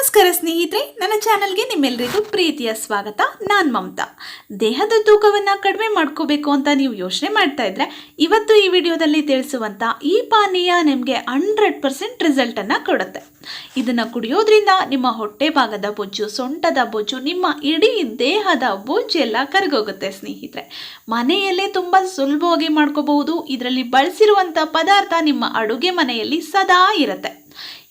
ನಮಸ್ಕಾರ ಸ್ನೇಹಿತರೆ, ನನ್ನ ಚಾನಲ್ಗೆ ನಿಮ್ಮೆಲ್ಲರಿಗೂ ಪ್ರೀತಿಯ ಸ್ವಾಗತ. ನಾನು ಮಮತಾ. ದೇಹದ ತೂಕವನ್ನು ಕಡಿಮೆ ಮಾಡ್ಕೋಬೇಕು ಅಂತ ನೀವು ಯೋಚನೆ ಮಾಡ್ತಾ ಇದ್ರೆ, ಇವತ್ತು ಈ ವಿಡಿಯೋದಲ್ಲಿ ತಿಳಿಸುವಂಥ ಈ ಪಾನೀಯ ನಿಮಗೆ ಹಂಡ್ರೆಡ್ ಪರ್ಸೆಂಟ್ ರಿಸಲ್ಟನ್ನು ಕೊಡುತ್ತೆ. ಇದನ್ನು ಕುಡಿಯೋದ್ರಿಂದ ನಿಮ್ಮ ಹೊಟ್ಟೆ ಭಾಗದ ಬೊಜ್ಜು, ಸೊಂಟದ ಬೊಜ್ಜು, ನಿಮ್ಮ ಇಡೀ ದೇಹದ ಬೊಜ್ಜು ಎಲ್ಲ ಕರಗೋಗುತ್ತೆ ಸ್ನೇಹಿತರೆ. ಮನೆಯಲ್ಲೇ ತುಂಬ ಸುಲಭವಾಗಿ ಮಾಡ್ಕೋಬಹುದು. ಇದರಲ್ಲಿ ಬಳಸಿರುವಂಥ ಪದಾರ್ಥ ನಿಮ್ಮ ಅಡುಗೆ ಮನೆಯಲ್ಲಿ ಸದಾ ಇರುತ್ತೆ.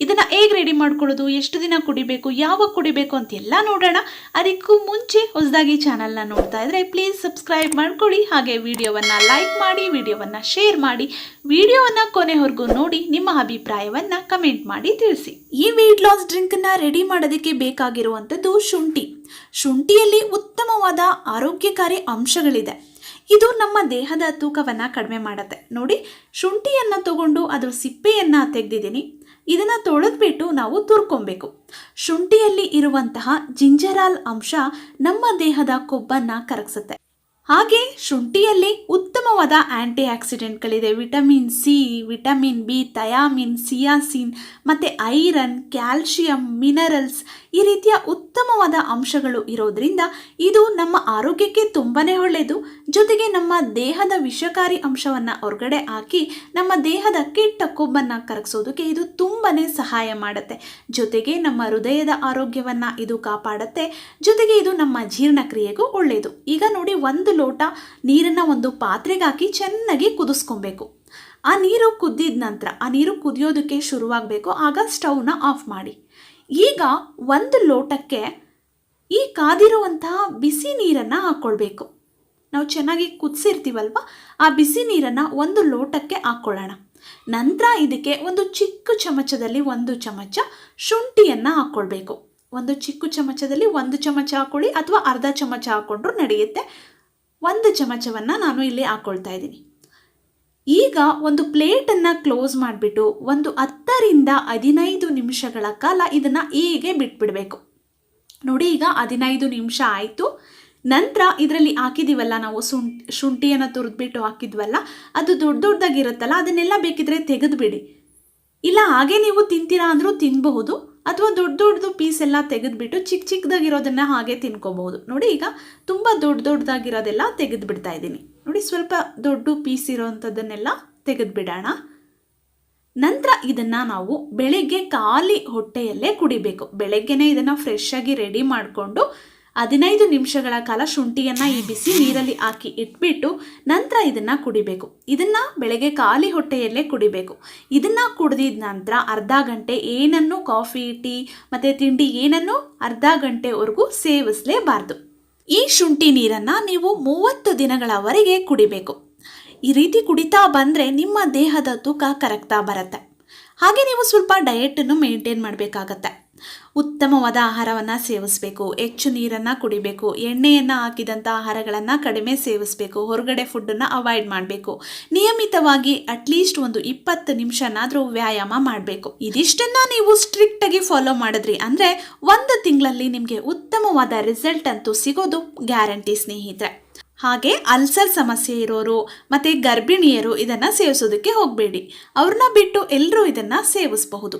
ಇದನ್ನ ಹೇಗೆ ರೆಡಿ ಮಾಡ್ಕೊಳ್ಳೋದು? ಎಷ್ಟು ದಿನ ಕುಡಿಬೇಕು? ಯಾವಾಗ ಕುಡಿಬೇಕು ಅಂತೆಲ್ಲ ನೋಡೋಣ. ಅದಕ್ಕೂ ಮುಂಚೆ ಹೊಸದಾಗಿ ಚಾನಲ್ನ ನೋಡ್ತಾ ಇದ್ರೆ ಪ್ಲೀಸ್ ಸಬ್ಸ್ಕ್ರೈಬ್ ಮಾಡ್ಕೊಳ್ಳಿ. ಹಾಗೆ ವಿಡಿಯೋವನ್ನು ಲೈಕ್ ಮಾಡಿ, ವಿಡಿಯೋವನ್ನು ಶೇರ್ ಮಾಡಿ, ವಿಡಿಯೋವನ್ನು ಕೊನೆವರೆಗೂ ನೋಡಿ, ನಿಮ್ಮ ಅಭಿಪ್ರಾಯವನ್ನು ಕಮೆಂಟ್ ಮಾಡಿ ತಿಳಿಸಿ. ಈ ವೆಯ್ಟ್ ಲಾಸ್ ಡ್ರಿಂಕನ್ನು ರೆಡಿ ಮಾಡೋದಕ್ಕೆ ಬೇಕಾಗಿರುವಂಥದ್ದು ಶುಂಠಿ. ಶುಂಠಿಯಲ್ಲಿ ಉತ್ತಮವಾದ ಆರೋಗ್ಯಕಾರಿ ಅಂಶಗಳಿದೆ. ಇದು ನಮ್ಮ ದೇಹದ ತೂಕವನ್ನು ಕಡಿಮೆ ಮಾಡುತ್ತೆ. ನೋಡಿ, ಶುಂಠಿಯನ್ನು ತಗೊಂಡು ಅದರ ಸಿಪ್ಪೆಯನ್ನು ತೆಗೆದಿದ್ದೀನಿ. ಇದನ್ನು ತೊಳೆದ್ಬಿಟ್ಟು ನಾವು ತುರ್ಕೊಬೇಕು. ಶುಂಠಿಯಲ್ಲಿ ಇರುವಂತಹ ಜಿಂಜರಾಲ್ ಅಂಶ ನಮ್ಮ ದೇಹದ ಕೊಬ್ಬನ್ನು ಕರಗಿಸುತ್ತೆ. ಹಾಗೆ ಶುಂಠಿಯಲ್ಲಿ ಉತ್ತಮವಾದ anti ಆಕ್ಸಿಡೆಂಟ್ಗಳಿದೆ vitamin C, vitamin B, thiamine, niacin ಮತ್ತು ಐರನ್, ಕ್ಯಾಲ್ಶಿಯಂ, ಮಿನರಲ್ಸ್ ಈ ರೀತಿಯ ಉತ್ತಮವಾದ ಅಂಶಗಳು ಇರೋದ್ರಿಂದ ಇದು ನಮ್ಮ ಆರೋಗ್ಯಕ್ಕೆ ತುಂಬಾ ಒಳ್ಳೆಯದು ಜೊತೆಗೆ ನಮ್ಮ ದೇಹದ ವಿಷಕಾರಿ ಅಂಶವನ್ನು ಹೊರಗಡೆ ಹಾಕಿ ನಮ್ಮ ದೇಹದ ಕೆಟ್ಟ ಕೊಬ್ಬನ್ನು ಕರಗಿಸೋದಕ್ಕೆ ಇದು ತುಂಬಾ ಸಹಾಯ ಮಾಡುತ್ತೆ. ಜೊತೆಗೆ ನಮ್ಮ ಹೃದಯದ ಆರೋಗ್ಯವನ್ನು ಇದು ಕಾಪಾಡುತ್ತೆ. ಜೊತೆಗೆ ಇದು ನಮ್ಮ ಜೀರ್ಣಕ್ರಿಯೆಗೂ ಒಳ್ಳೆಯದು ಈಗ ನೋಡಿ ಒಂದು ಲೋಟ ನೀರನ್ನು ಒಂದು ಪಾತ್ರೆಗೆ ಹಾಕಿ ಚೆನ್ನಾಗಿ ಕುದಿಸ್ಕೊಬೇಕು. ಆ ನೀರು ಕುದ್ದಿದ ನಂತರ, ಆ ನೀರು ಕುದಿಯೋದಕ್ಕೆ ಶುರುವಾಗಬೇಕು, ಆಗ ಸ್ಟವ್ನ ಆಫ್ ಮಾಡಿ. ಈಗ ಒಂದು ಲೋಟಕ್ಕೆ ಈ ಕಾದಿರುವಂತಹ ಬಿಸಿ ನೀರನ್ನು ಹಾಕ್ಕೊಳ್ಬೇಕು ನಾವು ಚೆನ್ನಾಗಿ ಕುದಿಸಿರ್ತೀವಲ್ವ? ಆ ಬಿಸಿ ನೀರನ್ನು ಒಂದು ಲೋಟಕ್ಕೆ ಹಾಕ್ಕೊಳ್ಳೋಣ ನಂತರ ಇದಕ್ಕೆ ಒಂದು ಚಿಕ್ಕ ಚಮಚದಲ್ಲಿ ಒಂದು ಚಮಚ ಶುಂಠಿಯನ್ನು ಹಾಕ್ಕೊಳ್ಬೇಕು ಒಂದು ಚಿಕ್ಕ ಚಮಚದಲ್ಲಿ ಒಂದು ಚಮಚ ಹಾಕ್ಕೊಳ್ಳಿ ಅಥವಾ ಅರ್ಧ ಚಮಚ ಹಾಕ್ಕೊಂಡ್ರೂ ನಡೆಯುತ್ತೆ. ಒಂದು ಚಮಚವನ್ನು ನಾನು ಇಲ್ಲಿ ಹಾಕ್ಕೊಳ್ತಾ ಇದ್ದೀನಿ. ಈಗ ಒಂದು ಪ್ಲೇಟನ್ನು ಕ್ಲೋಸ್ ಮಾಡಿಬಿಟ್ಟು ಒಂದು ಹತ್ತರಿಂದ ಹದಿನೈದು ನಿಮಿಷಗಳ ಕಾಲ ಇದನ್ನು ಹೀಗೆ ಬಿಟ್ಬಿಡಬೇಕು. ನೋಡಿ ಈಗ ಹದಿನೈದು ನಿಮಿಷ ಆಯಿತು. ನಂತರ ಇದರಲ್ಲಿ ಹಾಕಿದ್ದೀವಲ್ಲ ನಾವು ಸುಂ, ಶುಂಠಿಯನ್ನು ತುರಿದ್ಬಿಟ್ಟು ಹಾಕಿದ್ವಲ್ಲ, ಅದು ದೊಡ್ಡ ದೊಡ್ಡದಾಗಿರುತ್ತಲ್ಲ ಅದನ್ನೆಲ್ಲ ಬೇಕಿದ್ರೆ ತೆಗೆದುಬಿಡಿ. ಇಲ್ಲ ಹಾಗೆ ನೀವು ತಿಂತೀರಾ ಅಂದರೂ ತಿನ್ನಬಹುದು ಅಥವಾ ದೊಡ್ಡ ದೊಡ್ಡದು ಪೀಸ್ ಎಲ್ಲ ತೆಗೆದುಬಿಟ್ಟು ಚಿಕ್ಕ ಚಿಕ್ಕದಾಗಿರೋದನ್ನು ಹಾಗೆ ತಿನ್ಕೋಬಹುದು. ನೋಡಿ ಈಗ ತುಂಬ ದೊಡ್ಡ ದೊಡ್ಡದಾಗಿರೋದೆಲ್ಲ ತೆಗೆದು ಬಿಡ್ತಾ ಇದ್ದೀನಿ. ನೋಡಿ ಸ್ವಲ್ಪ ದೊಡ್ಡ ಪೀಸ್ ಇರೋವಂಥದ್ದನ್ನೆಲ್ಲ ತೆಗೆದುಬಿಡೋಣ. ನಂತರ ಇದನ್ನು ನಾವು ಬೆಳಗ್ಗೆ ಖಾಲಿ ಹೊಟ್ಟೆಯಲ್ಲೇ ಕುಡಿಬೇಕು. ಬೆಳಗ್ಗೆನೇ ಇದನ್ನು ಫ್ರೆಶ್ ಆಗಿ ರೆಡಿ ಮಾಡಿಕೊಂಡು ಹದಿನೈದು ನಿಮಿಷಗಳ ಕಾಲ ಶುಂಠಿಯನ್ನು ಈ ಬಿಸಿ ನೀರಲ್ಲಿ ಹಾಕಿ ಇಟ್ಬಿಟ್ಟು ನಂತರ ಇದನ್ನು ಕುಡಿಬೇಕು. ಇದನ್ನು ಬೆಳಗ್ಗೆ ಖಾಲಿ ಹೊಟ್ಟೆಯಲ್ಲೇ ಕುಡಿಬೇಕು. ಇದನ್ನು ಕುಡಿದಿದ ನಂತರ ಅರ್ಧ ಗಂಟೆ ಏನನ್ನು ಕಾಫಿ, ಟೀ ಮತ್ತು ತಿಂಡಿ ಏನನ್ನು ಅರ್ಧ ಗಂಟೆವರೆಗೂ ಸೇವಿಸಲೇಬಾರ್ದು. ಈ ಶುಂಠಿ ನೀರನ್ನು ನೀವು ಮೂವತ್ತು ದಿನಗಳವರೆಗೆ ಕುಡಿಬೇಕು. ಈ ರೀತಿ ಕುಡಿತಾ ಬಂದರೆ ನಿಮ್ಮ ದೇಹದ ತೂಕ ಕರಗ್ತಾ ಬರುತ್ತೆ. ಹಾಗೆ ನೀವು ಸ್ವಲ್ಪ ಡಯೆಟನ್ನು ಮೇಂಟೈನ್ ಮಾಡಬೇಕಾಗತ್ತೆ. ಉತ್ತಮವಾದ ಆಹಾರವನ್ನು ಸೇವಿಸಬೇಕು. ಹೆಚ್ಚು ನೀರನ್ನು ಕುಡಿಬೇಕು. ಎಣ್ಣೆಯನ್ನು ಹಾಕಿದಂಥ ಆಹಾರಗಳನ್ನು ಕಡಿಮೆ ಸೇವಿಸಬೇಕು. ಹೊರಗಡೆ ಫುಡ್ಡನ್ನು ಅವಾಯ್ಡ್ ಮಾಡಬೇಕು. ನಿಯಮಿತವಾಗಿ ಅಟ್ಲೀಸ್ಟ್ ಒಂದು ಇಪ್ಪತ್ತು ನಿಮಿಷನಾದರೂ ವ್ಯಾಯಾಮ ಮಾಡಬೇಕು. ಇದಿಷ್ಟನ್ನು ನೀವು ಸ್ಟ್ರಿಕ್ಟಾಗಿ ಫಾಲೋ ಮಾಡಿದ್ರಿ ಅಂದರೆ ಒಂದು ತಿಂಗಳಲ್ಲಿ ನಿಮಗೆ ಉತ್ತಮವಾದ ರಿಸಲ್ಟ್ ಅಂತೂ ಸಿಗೋದು ಗ್ಯಾರಂಟಿ ಸ್ನೇಹಿತರೆ. ಹಾಗೆ ಅಲ್ಸರ್ ಸಮಸ್ಯೆ ಇರೋರು ಮತ್ತು ಗರ್ಭಿಣಿಯರು ಇದನ್ನು ಸೇವಿಸೋದಕ್ಕೆ ಹೋಗಬೇಡಿ. ಅವ್ರನ್ನ ಬಿಟ್ಟು ಎಲ್ಲರೂ ಇದನ್ನು ಸೇವಿಸಬಹುದು.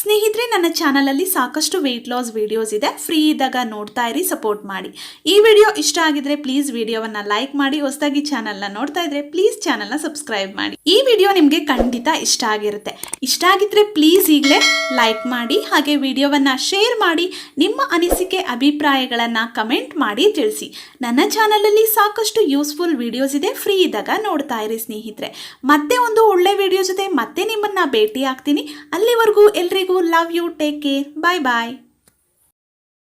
ಸ್ನೇಹಿತರೆ, ನನ್ನ ಚಾನಲಲ್ಲಿ ಸಾಕಷ್ಟು ವೆಯ್ಟ್ ಲಾಸ್ ವಿಡಿಯೋಸ್ ಇದೆ. ಫ್ರೀ ಇದ್ದಾಗ ನೋಡ್ತಾ ಇರಿ ಸಪೋರ್ಟ್ ಮಾಡಿ. ಈ ವಿಡಿಯೋ ಇಷ್ಟ ಆಗಿದ್ರೆ ಪ್ಲೀಸ್ ವಿಡಿಯೋವನ್ನು ಲೈಕ್ ಮಾಡಿ, ಹೊಸದಾಗಿ ಚಾನಲ್ನ ನೋಡ್ತಾ ಇದ್ರೆ ಪ್ಲೀಸ್ ಚಾನಲ್ನ ಸಬ್ಸ್ಕ್ರೈಬ್ ಮಾಡಿ. ಈ ವಿಡಿಯೋ ನಿಮಗೆ ಖಂಡಿತ ಇಷ್ಟ ಆಗಿರುತ್ತೆ. ಇಷ್ಟ ಆಗಿದ್ರೆ ಪ್ಲೀಸ್ ಈಗಲೇ ಲೈಕ್ ಮಾಡಿ, ಹಾಗೆ ವಿಡಿಯೋವನ್ನು ಶೇರ್ ಮಾಡಿ, ನಿಮ್ಮ ಅನಿಸಿಕೆ, ಅಭಿಪ್ರಾಯಗಳನ್ನು ಕಮೆಂಟ್ ಮಾಡಿ ತಿಳಿಸಿ. ನನ್ನ ಚಾನಲಲ್ಲಿ ಸಾಕಷ್ಟು ಯೂಸ್ಫುಲ್ ವಿಡಿಯೋಸ್ ಇದೆ ಫ್ರೀ ಇದ್ದಾಗ ನೋಡ್ತಾ ಇರಿ ಸ್ನೇಹಿತರೆ. ಮತ್ತೆ ಒಂದು ಒಳ್ಳೆ ವಿಡಿಯೋ ಜೊತೆ ಮತ್ತೆ ನಿಮ್ಮನ್ನು ಭೇಟಿ ಆಗ್ತೀನಿ ಅಲ್ಲಿವರೆಗೂ ಎಲ್ರಿಗೂ love you take care bye bye.